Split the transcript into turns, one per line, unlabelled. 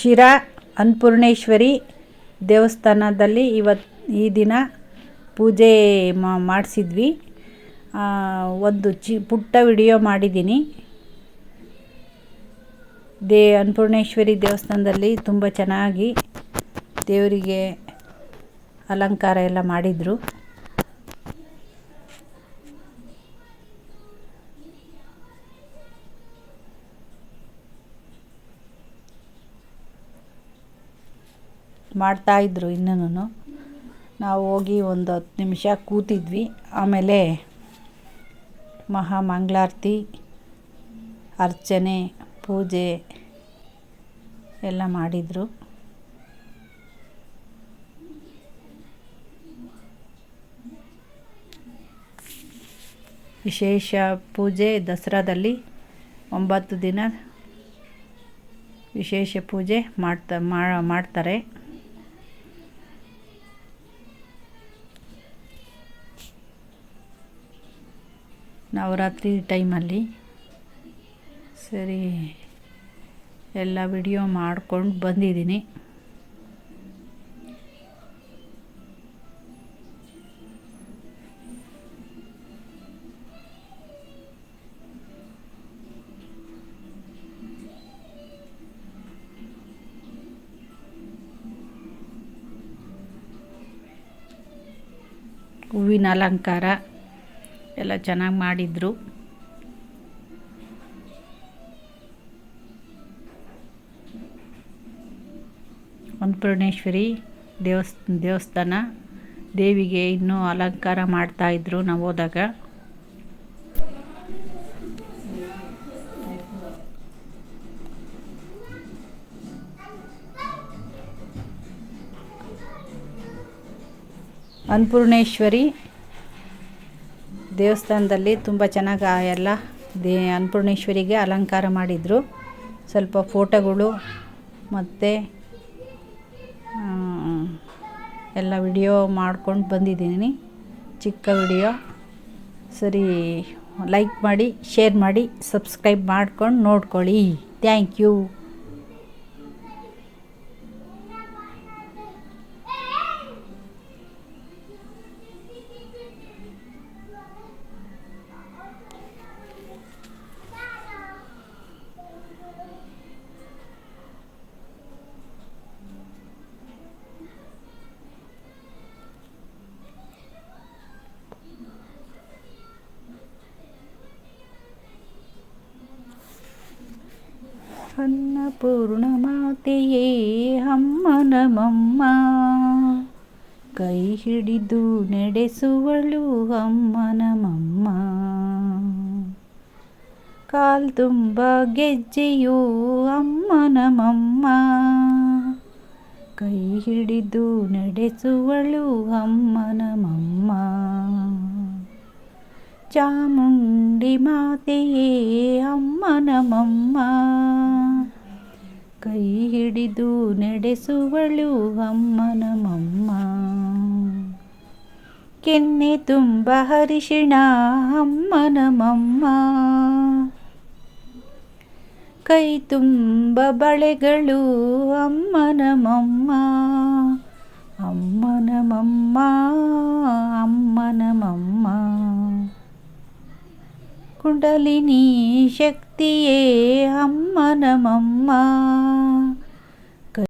ಶಿರಾ ಅನ್ನಪೂರ್ಣೇಶ್ವರಿ ದೇವಸ್ಥಾನದಲ್ಲಿ ಇವತ್ತು ಈ ದಿನ ಪೂಜೆ ಮಾಡಿಸಿದ್ವಿ. ಒಂದು ಚಿ, ಪುಟ್ಟ ವಿಡಿಯೋ ಮಾಡಿದ್ದೀನಿ. ದೇ, ಅನ್ನಪೂರ್ಣೇಶ್ವರಿ ದೇವಸ್ಥಾನದಲ್ಲಿ ತುಂಬ ಚೆನ್ನಾಗಿ ದೇವರಿಗೆ ಅಲಂಕಾರ ಎಲ್ಲ ಮಾಡಿದರು. ಮಾಡ್ತಾಯಿದ್ರು ಇನ್ನೂ ನಾವು ಹೋಗಿ ಒಂದು ಹತ್ತು ನಿಮಿಷ ಕೂತಿದ್ವಿ. ಆಮೇಲೆ ಮಹಾ ಮಂಗಳಾರತಿ ಅರ್ಚನೆ, ಪೂಜೆ ಎಲ್ಲ ಮಾಡಿದರು. ವಿಶೇಷ ಪೂಜೆ ದಸರಾದಲ್ಲಿ ಒಂಬತ್ತು ದಿನ ವಿಶೇಷ ಪೂಜೆ ಮಾಡ್ತಾ ಮಾಡ್ತಾರೆ. ನವರಾತ್ರಿ ಟೈಮಲ್ಲಿ ಸರಿ ಎಲ್ಲ ವಿಡಿಯೋ ಮಾಡ್ಕೊಂಡು ಬಂದಿದ್ದೀನಿ. ಹೂವಿನ ಅಲಂಕಾರ. ಎಲ್ಲ ಚೆನ್ನಾಗಿ ಮಾಡಿದರು. ಅನ್ನಪೂರ್ಣೇಶ್ವರಿ ದೇವಸ್ ದೇವಸ್ಥಾನ. ದೇವಿಗೆ ಇನ್ನೂ ಅಲಂಕಾರ ಮಾಡ್ತಾಯಿದ್ರು ನಾವು ಹೋದಾಗ. ಅನ್ನಪೂರ್ಣೇಶ್ವರಿ ದೇವಸ್ಥಾನದಲ್ಲಿ ತುಂಬ ಚೆನ್ನಾಗಿ ಎಲ್ಲ ದೇ ಅನ್ನಪೂರ್ಣೇಶ್ವರಿಗೆ ಅಲಂಕಾರ ಮಾಡಿದರು. ಸ್ವಲ್ಪ ಫೋಟೋಗಳು ಮತ್ತು ಎಲ್ಲ ವಿಡಿಯೋ ಮಾಡ್ಕೊಂಡು ಬಂದಿದ್ದೀನಿ. ಚಿಕ್ಕ ವಿಡಿಯೋ. ಸರಿ, ಲೈಕ್ ಮಾಡಿ, ಶೇರ್ ಮಾಡಿ, ಸಬ್ಸ್ಕ್ರೈಬ್ ಮಾಡ್ಕೊಂಡು ನೋಡ್ಕೊಳ್ಳಿ. Thank you. ಅನ್ನಪೂರ್ಣಮಾತೆಯೇ ಅಮ್ಮ ನಮಮ್ಮ ಕೈ ಹಿಡಿದು ನಡೆಸುವಳು ಅಮ್ಮ ನಮಮ್ಮ ಕಾಲ್ ತುಂಬ ಗೆಜ್ಜೆಯೋ ಅಮ್ಮ ನಮಮ್ಮ ಕೈ ಹಿಡಿದು ನಡೆಸುವಳು ಅಮ್ಮ ನಮಮ್ಮ ಚಾಮುಂಡಿ ಮಾತೆಯೇ ಅಮ್ಮ ನಮ್ಮಮ್ಮ ಕೈ ಹಿಡಿದು ನಡೆಸುವಳು ಅಮ್ಮ ನಮ್ಮಮ್ಮ ಕೆನ್ನೆ ತುಂಬ ಹರಿಶಿಣ ಅಮ್ಮ ನಮ್ಮಮ್ಮ ಕೈ ತುಂಬ ಬಳೆಗಳು ಅಮ್ಮ ನಮ್ಮಮ್ಮ ಅಮ್ಮ ನಮ್ಮಮ್ಮ ಅಮ್ಮ ನಮಮ್ಮ. ಕುಂಡಲಿನಿ ಶಕ್ತಿಯೇ ಅಮ್ಮ ನಮಮ್ಮ